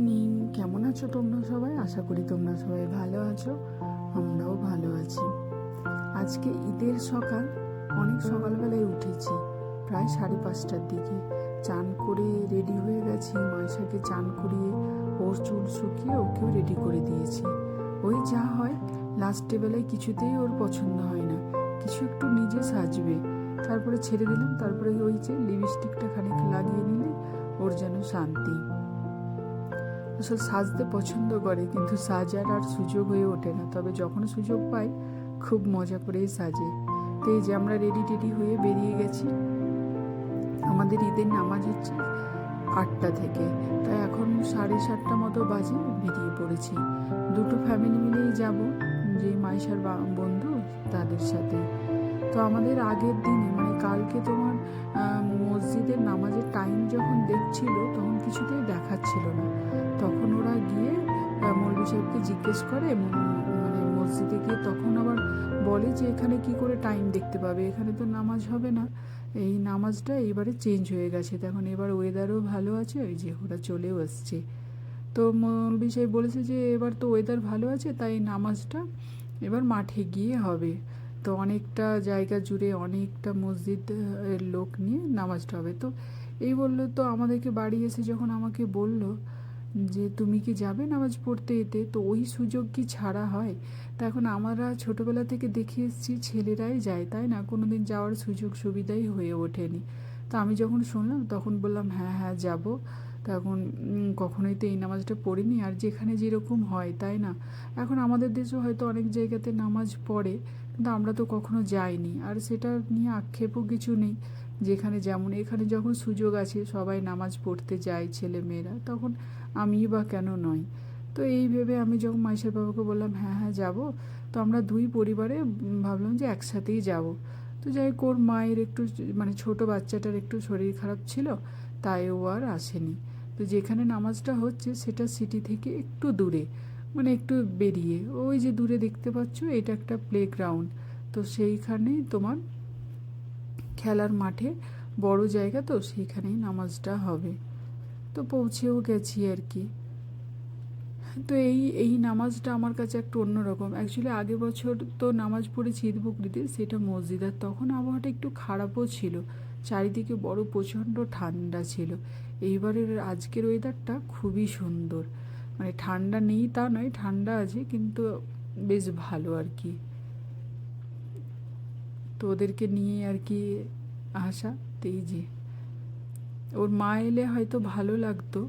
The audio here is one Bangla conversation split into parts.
মর্নিং কেমন আছো তোমরা সবাই? আশা করি তোমরা সবাই ভালো আছো, আমরাও ভালো আছি। আজকে ঈদের সকাল, অনেক সকালবেলায় উঠেছি, প্রায় সাড়ে পাঁচটার দিকে। চান করে রেডি হয়ে গেছি মাইশাকে চান করিয়ে ওর চুল শুকিয়ে ওকেও রেডি করে দিয়েছি। ওই যা হয় লাস্টে বেলায় কিছুতেই ওর পছন্দ হয় না। কিছু একটু নিজে সাজবে। তারপরে ছেড়ে দিলাম, তারপরে ওই যে লিপস্টিকটা খানিক লাগিয়ে নিলে ওর যেন শান্তি। আসলে সাজতে পছন্দ করে, কিন্তু সাজার আর সুযোগ হয়ে ওঠে না। তবে যখন সুযোগ পাই, খুব মজা করেই সাজে। তো এই যে আমরা রেডি টেডি হয়ে বেরিয়ে গেছি। আমাদের ঈদের নামাজ হচ্ছে আটটা থেকে। তাই এখন সাড়ে সাতটা মতো বাজে বেরিয়ে পড়েছি। দুটো ফ্যামিলি মিলেই যাব যে মাইশার বন্ধু তাদের সাথে। তো আমাদের আগের দিনে মানে তোমার মসজিদের নামাজের টাইম যখন দেখছিল, তখন কিছুতেই দেখাচ্ছিল না। তখন ওরা গিয়ে মৌলভী সাহেবকে জিজ্ঞেস করে মানে মসজিদে গিয়ে তখন আবার বলে যে, এখানে কি করে টাইম দেখতে পাবে? এখানে তো নামাজ হবে না। এই নামাজটা এইবারে চেঞ্জ হয়ে গেছে। তখন এবার ওয়েদারও ভালো আছে, ওই যে ওরা চলেও আসছে তো মৌলভী সাহেব বলেছে যে, এবার তো ওয়েদার ভালো আছে, তাই নামাজটা এবার মাঠে গিয়ে হবে। তো অনেকটা জায়গা জুড়ে অনেকটা মসজিদ এর লোক নিয়ে নামাজটা হবে। তো এই বলল, তো আমাদেরকে বাড়ি এসে যখন আমাকে বলল যে, তুমি কি যাবে নামাজ পড়তে এতে? তো ওই সুযোগ কি ছাড়া হয়? তা এখন আমরা ছোটোবেলা থেকে দেখে এসেছি, ছেলেরাই যায়, তাই না? কোনো দিন যাওয়ার সুযোগ সুবিধাই হয়ে ওঠেনি। তো আমি যখন শুনলাম, তখন বললাম হ্যাঁ হ্যাঁ যাব। তখন কখনোই তো এই নামাজটা পড়িনি। আর যেখানে যেরকম হয় তাই না? এখন আমাদের দেশে হয়তো অনেক জায়গাতে নামাজ পড়ে কিন্তু আমরা তো কখনো যাইনি। আর সেটা নিয়ে আক্ষেপও কিছু নেই। যেখানে যেমন এখানে যখন সুযোগ আছে সবাই নামাজ পড়তে যায় ছেলে মেয়েরা তখন আমি বা কেন নয় তো এই ভেবে আমি যখন মাইশের বাবাকে বললাম হ্যাঁ হ্যাঁ যাব। তো আমরা দুই পরিবারে ভাবলাম যে একসাথেই যাব। তো যাই হোক, ওর মায়ের একটু মানে ছোট বাচ্চাটার একটু শরীর খারাপ ছিল তাই ও আর আসেনি। তো যেখানে নামাজটা হচ্ছে সেটা সিটি থেকে একটু দূরে মানে একটু বেরিয়ে। ওই যে দূরে দেখতে পাচ্ছ, এটা একটা প্লে গ্রাউন্ড তো সেইখানেই তোমার খেলার মাঠে বড় জায়গা তো, সেইখানেই নামাজটা হবে। তো পৌঁছেও গেছি আর কি। তো এই এই নামাজটা আমার কাছে একটু অন্যরকম। অ্যাকচুয়ালি আগের বছর তো নামাজ পড়েছি ঈদ বকরিতে সেটা মসজিদ। আর তখন আবহাওয়াটা একটু খারাপও ছিল। চারিদিকে বড় প্রচণ্ড ঠান্ডা ছিল। এইবারের আজকের ওয়েদারটা খুবই সুন্দর। মানে ঠান্ডা নেই তা নয়, ঠান্ডা আছে, কিন্তু বেশ ভালো আর কি। তো ওদেরকে নিয়ে আর কি আসা, তো এই যে। ওর মা এলে হয়তো ভালো লাগতো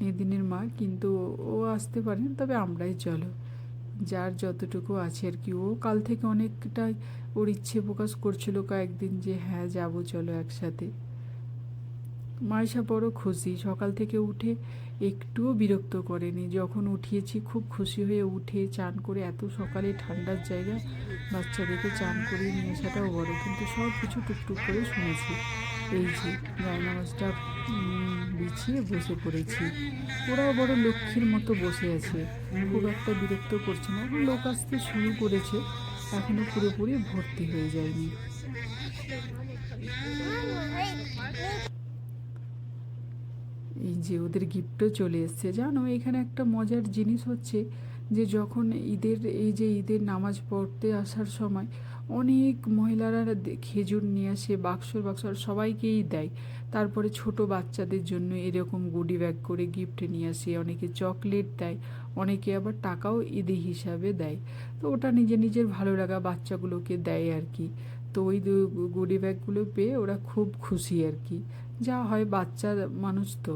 নিদিনের মা, কিন্তু ও আসতে পারেন, তবে আমরাই চলো। যার যতটুকু আছে আর কি। ও কাল থেকে অনেকটাই ওর ইচ্ছে প্রকাশ করছিল কয়েকদিন যে হ্যাঁ যাব, চলো একসাথে। মাইশা বড় খুশি। সকাল থেকে উঠে একটুও বিরক্ত করেনি। যখন উঠিয়েছি, খুব খুশি হয়ে উঠে চান করে এত সকালে ঠান্ডার জায়গা বাচ্চাদেরকে চান করিয়ে নিয়ে আসাটাও বড়। কিন্তু সব কিছু টুকটুক করে শুনেছি। এই যে বিছিয়ে বসে পড়েছি। ওরাও বড় লক্ষ্মীর মতো বসে আছে। খুব একটা বিরক্ত করছে না। লোক আসতে শুরু করেছে। এখনও পুরোপুরি ভর্তি হয়ে যায়নি। এই যে ওদের গিফটও চলে এসছে। জানো, এখানে একটা মজার জিনিস হচ্ছে যে যখন ঈদের, এই যে ঈদের নামাজ পড়তে আসার সময় অনেক মহিলারা খেজুর নিয়ে আসে, বাক্সর বাক্স আর সবাইকেই দেয়। তারপরে ছোট বাচ্চাদের জন্য এরকম গুডি ব্যাগ করে গিফট নিয়ে আসে, অনেকে চকলেট দেয়, অনেকে আবার টাকাও ঈদি হিসাবে দেয়। তো ওটা নিজে নিজের ভালো লাগা বাচ্চাগুলোকে দেয় আর কি। তো ওই গুডি ব্যাগগুলো পেয়ে ওরা খুব খুশি আর কি। যা হয় বাচ্চা মানুষ তো।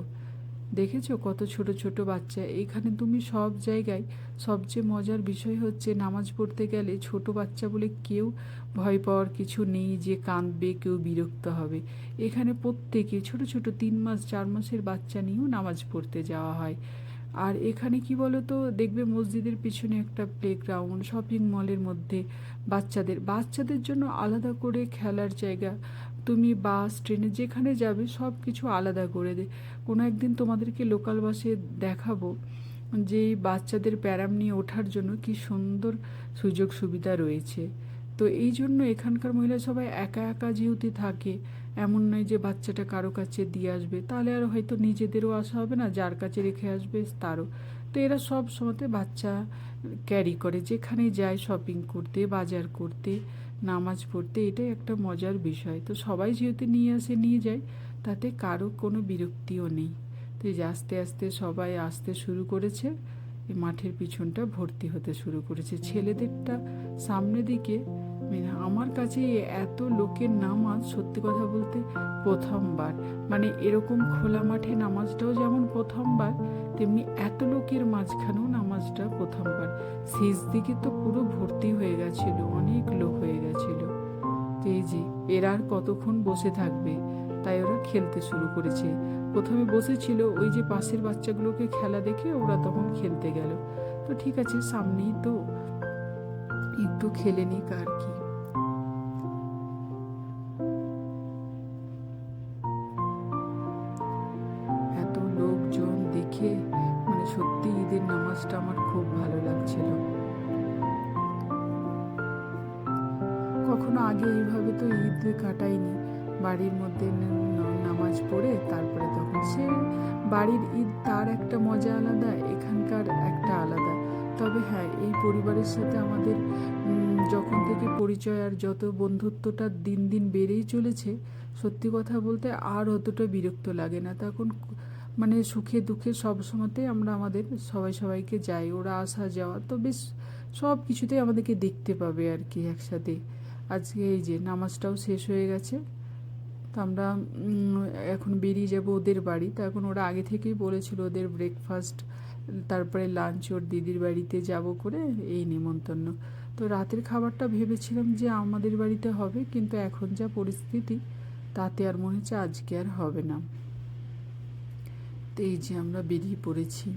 দেখেছ কত ছোট ছোট বাচ্চা? এখানে তুমি সব জায়গায় সবচেয়ে মজার বিষয় হচ্ছে নামাজ পড়তে গেলে ছোট বাচ্চা বলে কেউ ভয় পাওয়ার কিছু নেই যে কাঁদবে, কেউ বিরক্ত হবে। এখানে প্রত্যেকে ছোট ছোট তিন মাস, চার মাসের বাচ্চা নিয়েও নামাজ পড়তে যাওয়া হয়। আর এখানে কি বলো তো দেখবে মসজিদের পিছনে একটা প্লেগ্রাউন্ড শপিং মলের মধ্যে বাচ্চাদের। বাচ্চাদের জন্য আলাদা করে খেলার জায়গা তুমি বাস, ট্রেনে যেখানে যাবে সব কিছু আলাদা করে দে। কোনো একদিন তোমাদেরকে লোকাল বাসে দেখাবো যে বাচ্চাদের প্যারাম নিয়ে ওঠার জন্য কি সুন্দর সুযোগ সুবিধা রয়েছে। তো এই জন্য এখানকার মহিলা সবাই একা একা যেহেতু থাকে, এমন নয় যে বাচ্চাটা কারও কাছে দিয়ে আসবে, তাহলে আর হয়তো নিজেদেরও আসা হবে না, যার কাছে রেখে আসবে তারও। তো এরা সব সময়তে বাচ্চা ক্যারি করে, যেখানে যায় শপিং করতে, বাজার করতে নামাজ পড়তে এটাই একটা মজার বিষয়। তো সবাই যেহেতু নিয়ে আসে, নিয়ে যায়, তাতে কারও কোনো বিরক্তিও নেই। তো এই আস্তে আস্তে সবাই আসতে শুরু করেছে মাঠের পিছনটা ভর্তি হতে শুরু করেছে। ছেলেদেরটা সামনে দিকে মানে আমার কাছে এত লোকের নামাজ সত্যি কথা বলতে প্রথমবার। মানে এরকম খোলা মাঠে নামাজটাও যেমন প্রথমবার, তেমনি এত লোকের মাঝখানেও নামাজটা প্রথমবার। শেষ দিকে তো পুরো ভর্তি হয়ে গেছিল, অনেক লোক হয়ে গেছিল। তো এই যে, এরা আর কতক্ষণ বসে থাকবে? তাই ওরা খেলতে শুরু করেছে। প্রথমে বসেছিল ওই যে পাশের বাচ্চাগুলোকে খেলা দেখে ওরা তখন খেলতে গেল। তো ঠিক আছে, সামনেই তো একটু খেলে নিক কি। এত লোকজন দেখে মানে সত্যি ঈদের নামাজটা আমার খুব ভালো লাগছিল। কখনো আগে এইভাবে তো ঈদ কাটাইনি বাড়ির মধ্যে নামাজ পড়ে তারপরে তখন সে বাড়ির ঈদ তার একটা মজা আলাদা, এখানকার একটা এই পরিবারের সাথে আমাদের যখন থেকে পরিচয় আর যত বন্ধুত্বটা দিন দিন বেড়েই চলেছে, সত্যি কথা বলতে আর অতটা বিরক্ত লাগে না। তখন মানে সুখে দুঃখে সব সময়তেই আমরা আমাদের সবাই সবাইকে যাই, ওরা আসা যাওয়া, তো বেশ সব কিছুতেই আমাদেরকে দেখতে পাবে আর কি একসাথে। আজকে এই যে নামাজটাও শেষ হয়ে গেছে। তো আমরা এখন বেরিয়ে যাব ওদের বাড়ি। তো এখন ওরা আগে থেকেই বলেছিল ওদের ব্রেকফাস্ট তারপরে লাঞ্চ ওর দিদির বাড়িতে যাব করে, এই নেমন্তন্ন তো রাতের খাবারটা ভেবেছিলাম যে আমাদের বাড়িতে হবে, কিন্তু এখন যা পরিস্থিতি, তাতে আর মনে হচ্ছে আজকে আর হবে না। তো এই যে আমরা বেরিয়ে পড়েছি।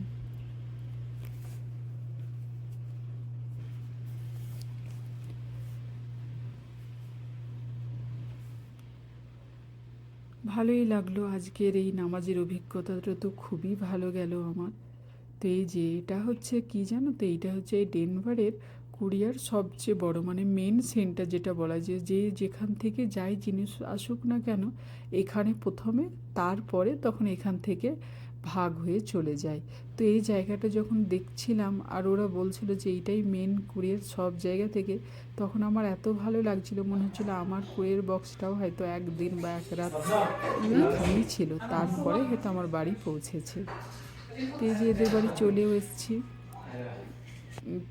ভালোই লাগল আজকের এই নামাজের অভিজ্ঞতাটা তো খুবই ভালো গেল আমার। তো এই যে এটা হচ্ছে কি জানো তো, এইটা হচ্ছে এই ডেনভারের কুরিয়ার সবচেয়ে বড় মানে মেন সেন্টার যেটা বলা যায় যে যেখান থেকে যাই জিনিস আসুক না কেন, এখানে প্রথমে, তারপরে তখন এখান থেকে ভাগ হয়ে চলে যায়। তো এই জায়গাটা যখন দেখছিলাম আর ওরা বলছিল যে এইটাই মেন কুড়ের সব জায়গা থেকে, তখন আমার এত ভালো লাগছিল, মনে হচ্ছিল আমার কুরিয়ার বক্সটাও হয়তো একদিন বা এক রাত এখানেই ছিল, তারপরে হয়তো আমার বাড়ি পৌঁছেছে। তো এই যে এদের বাড়ি চলেও এসেছি।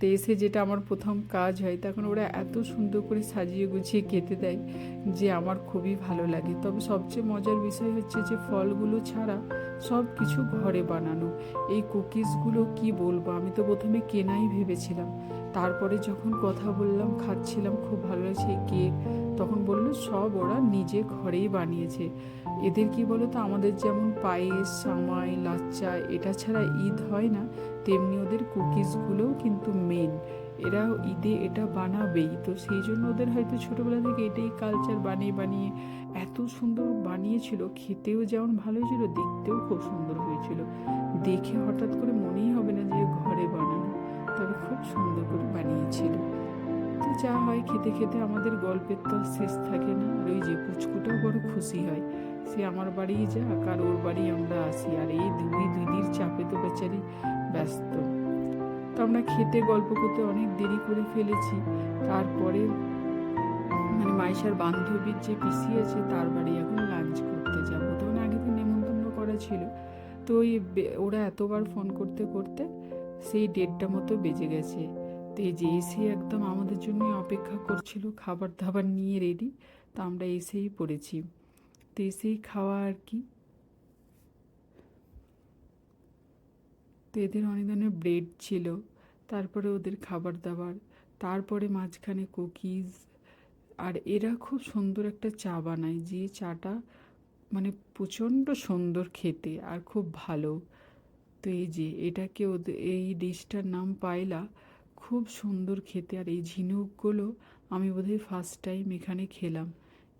এসে যেটা আমার প্রথম কাজ হয়, তখন ওরা এত সুন্দর করে সাজিয়ে গুছিয়ে খেতে দেয় যে আমার খুবই ভালো লাগে। তবে সবচেয়ে মজার বিষয় হচ্ছে যে ফলগুলো ছাড়া সব কিছু ঘরে বানানো। এই কুকিজগুলো কি বলব? আমি তো প্রথমে কেনাই ভেবেছিলাম। তারপরে যখন কথা বললাম, খাচ্ছিলাম খুব ভালো লাগছে কেক তখন বলল, সব ওরা নিজে ঘরেই বানিয়েছে। এদের কি বলো তো আমাদের যেমন পায়েস, সামাই, লাচ্চা, এটা ছাড়া ঈদ হয় না, তেমনি ওদের কুকিজগুলোও কিন্তু মেন এরা ঈদে এটা বানাবেই, তো সেই জন্য ওদের হয়তো ছোটোবেলা থেকে এটাই কালচার বানিয়ে বানিয়ে এত সুন্দর বানিয়েছিল, খেতেও যেমন ভালো হয়েছিল, দেখতেও খুব সুন্দর হয়েছিল। দেখে হঠাৎ করে মনেই হবে না যা হয় খেতে খেতে আমাদের গল্পের তো শেষ থাকে না। আর ওই যে পুচকুটাও বড় খুশি হয়। সে আমার বাড়ি যাক আর ওর বাড়ি আমরা আসি। আর এই দুই দিদির চাপে তো বেচারি ব্যস্ত। তো আমরা খেতে গল্প করতে অনেক দেরি করে ফেলেছি। তারপরে মানে মাইশার বান্ধবীর যে পিসি আছে তার বাড়ি এখন লাঞ্চ করতে যাব। তখন আগে তো নেমন্তন্ন করা ছিল। তো ওই ওরা এতবার ফোন করতে করতে সেই ডেটটা মতো বেজে গেছে। তো এই যে এসে একদম আমাদের জন্য অপেক্ষা করছিল খাবার দাবার নিয়ে রেডি তো আমরা এসেই পড়েছি। তো এসেই খাওয়া আর কি। তো এদের অনেক ধরনের ব্রেড ছিল, তারপরে ওদের খাবার দাবার তারপরে মাঝখানে কুকিজ আর এরা খুব সুন্দর একটা চা বানায়, যে চাটা মানে প্রচণ্ড সুন্দর খেতে আর খুব ভালো। তো এই যে, এটাকে ওদের এই ডিশটার নাম পায়লা খুব সুন্দর খেতে। আর এই ঝিনুকগুলো আমি বোধহয় ফার্স্ট টাইম এখানে খেলাম।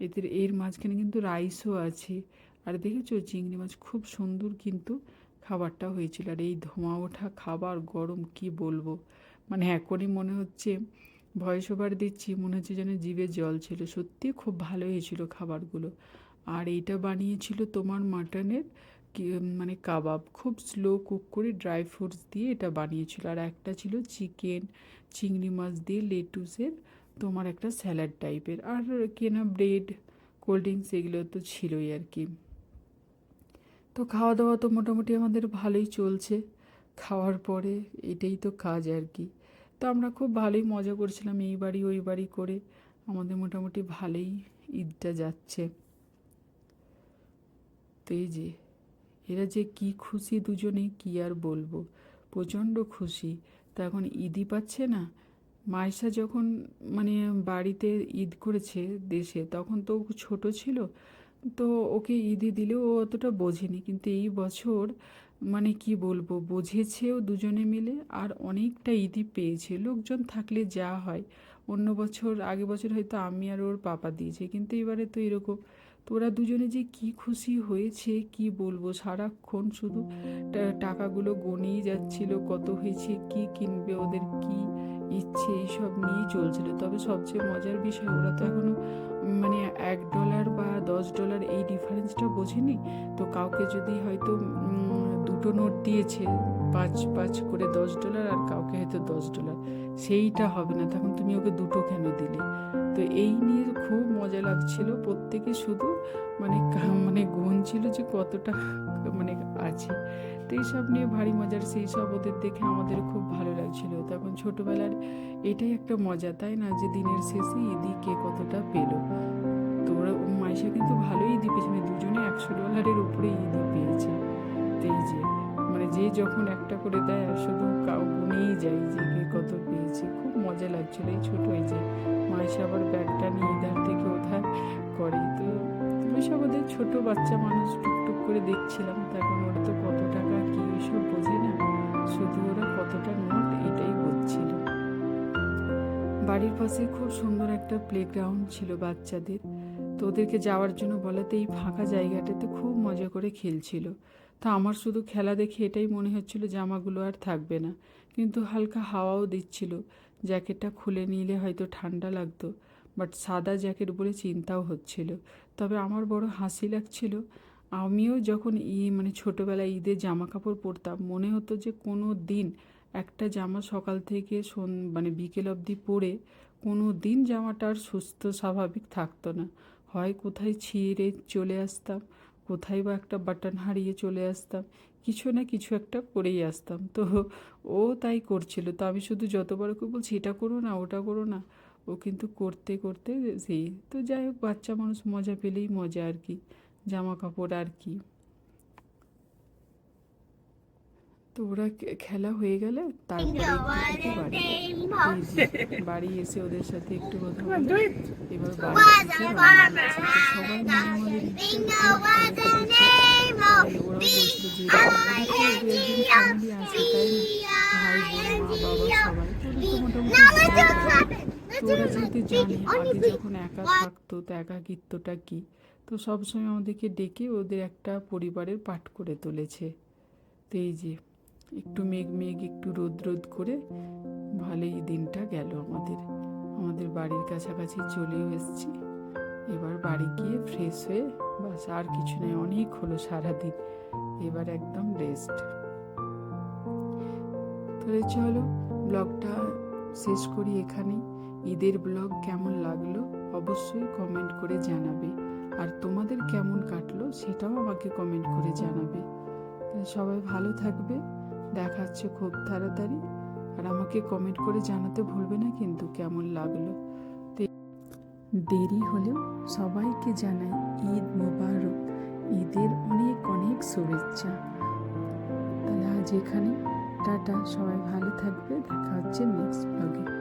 এদের, এর মাঝখানে কিন্তু রাইসও আছে। আর দেখেছ, চিংড়ি মাছ খুব সুন্দর কিন্তু খাবারটা হয়েছিল। আর এই ধোঁয়া ওঠা খাবার গরম, কি বলব? মানে এখনই মনে হচ্ছে ভয়েস ওভার দিচ্ছি, মনে হচ্ছে যেন জিভে জল ছিল। সত্যি খুব ভালো হয়েছিল খাবারগুলো। আর এইটা বানিয়েছিল তোমার মাটনের মানে কাবাব খুব স্লো কুক করে ড্রাই ফ্রুটস দিয়ে এটা বানিয়েছিল। আর একটা ছিল চিকেন চিংড়ি মাছ দিয়ে লেটুসের তোমার একটা স্যালাড টাইপের আর কেনা ব্রেড কোল্ড ড্রিঙ্কস এগুলো তো ছিলই আর কি। তো খাওয়া দাওয়া তো মোটামুটি আমাদের ভালোই চলছে। খাওয়ার পরে এটাই তো কাজ আর কি। তো আমরা খুব ভালোই মজা করছিলাম এই বাড়ি ওই বাড়ি করে। আমাদের মোটামুটি ভালোই ঈদটা যাচ্ছে। তো এই যে এরা যে কি খুশি দুজনে কি আর বলব? প্রচণ্ড খুশি। তো এখন ঈদই পাচ্ছে না? মাইশা যখন মানে বাড়িতে ঈদ করেছে দেশে, তখন তো ছোট ছিল, তো ওকে ঈদই দিলেও ও অতটা বোঝেনি। কিন্তু এই বছর মানে কি বলব, বুঝেছেও দুজনে মিলে, আর অনেকটা ঈদই পেয়েছে। লোকজন থাকলে যা হয়। অন্য বছর আগে বছর হয়তো আমি আর ওর পাপা দিয়েছে, কিন্তু এবারে তো এরকম তো ওরা দুজনে যে কি খুশি হয়েছে, কি বলব? সারাক্ষণ শুধু টাকাগুলো গনেই যাচ্ছিল, কত হয়েছে, কি কিনবে, ওদের কি ইচ্ছে, এইসব নিয়েই চলছিল। তবে সবচেয়ে মজার বিষয়, ওরা তো এখনও মানে এক ডলার বা দশ ডলার এই ডিফারেন্সটা বোঝেনি? তো কাউকে যদি হয়তো দুটো নোট দিয়েছে পাঁচ পাঁচ করে দশ ডলার আর কাউকে হয়তো দশ ডলার। সেইটা হবে না, তখন তুমি ওকে দুটো কেন দিলে? তো এই নিয়ে খুব মজা লাগছিল, প্রত্যেকে শুধু মানে মানে গুনছিল যে কতটা মানে আছে। তো এইসব নিয়ে ভারী মজার সেই সব ওদের দেখে আমাদের খুব ভালো লাগছিল। তখন ছোটবেলার এটাই একটা মজা, তাই না? যে দিনের শেষে ঈদি কে কতটা পেল। তো ওরা মাইশা কিন্তু ভালোই ঈদি পেয়েছে দুজনে একশো ডলারের উপরে ঈদি যখন একটা করে দেয় আর শুধু কাউ গুনেই যায় যে কে কত পেয়েছে। খুব মজা লাগছিল এই ছোটো এই যে মাইশা আবার ব্যাগটা নিয়ে ইধার থেকে ওধার করে। তো তুমি সব ওদের ছোট বাচ্চা মানুষ টুকটুক করে দেখছিলাম। তখন ওরা তো কত টাকা, কি এসব বোঝে না। শুধু ওরা কতটা নোট এটাই বুঝছিল। বাড়ির পাশে খুব সুন্দর একটা প্লেগ্রাউন্ড ছিল বাচ্চাদের। তো ওদেরকে যাওয়ার জন্য বলাতে এই ফাঁকা জায়গাটাতে খুব মজা করে খেলছিল। তা আমার শুধু খেলা দেখে এটাই মনে হচ্ছিল জামাগুলো আর থাকবে না। কিন্তু হালকা হাওয়াও দিচ্ছিল। জ্যাকেটটা খুলে নিলে হয়তো ঠান্ডা লাগতো, বাট সাদা জ্যাকেট বলে চিন্তাও হচ্ছিল। তবে আমার বড় হাসি লাগছিল। আমিও যখন ই মানে ছোটোবেলায় ঈদের জামা কাপড় পরতাম, মনে হতো যে কোনো দিন একটা জামা সকাল থেকে সন মানে বিকেল অবধি পরে কোনো দিন জামাটা আর সুস্থ স্বাভাবিক থাকতো না। হয় কোথায় ছিঁড়ে চলে আসতাম। কোথায় বা একটা বাটন হারিয়ে চলে আসতাম, কিছু না কিছু একটা করেই আসতাম। তো ও তাই করছিল। তো আমি শুধু যতবার ওকে বলছি, এটা করো না, ওটা করো না। ও কিন্তু করতে করতে সেই, তো যাই হোক, বাচ্চা মানুষ মজা পেলেই মজা আর কি, জামা কাপড় আর কি। তো ওরা খেলা হয়ে গেলে তারপরে একটু বাড়ি বাড়ি এসে ওদের সাথে একটু কথা বলে। এবার বাড়ি এসে সবাই ওরা যেহেতু জানে আগে যখন একা থাকতো তো একাকিত্বটা কি? তো সবসময় আমাদেরকে ডেকে ওদের একটা পরিবারের পাঠ করে তুলেছে। তো এই যে একটু মেঘ মেঘ, একটু রোদ রোদ করে ভালোই দিনটা গেল আমাদের। আমাদের বাড়ির কাছাকাছি চলেও এসেছি। এবার বাড়ি গিয়ে ফ্রেশ হয়ে বাস, আর কিছু নেই অনেক হলো সারাদিন। এবার একদম রেস্ট তাহলে চলো, ব্লগটা শেষ করি এখানেই। ঈদের ব্লগ কেমন লাগল অবশ্যই কমেন্ট করে জানাবে। আর তোমাদের কেমন কাটলো সেটাও আমাকে কমেন্ট করে জানাবে। সবাই ভালো থাকবে। দেখা হচ্ছে খুব তাড়াতাড়ি। আর আমাকে কমেন্ট করে জানাতে ভুলবে না কিন্তু কেমন লাগল। দেরি হলেও সবাইকে জানাই ঈদ মোবারক। ঈদের অনেক অনেক শুভেচ্ছা। তাহলে আজ এখানে টাটা, সবাই ভালো থাকবে। দেখা হচ্ছে নেক্সট ব্লগে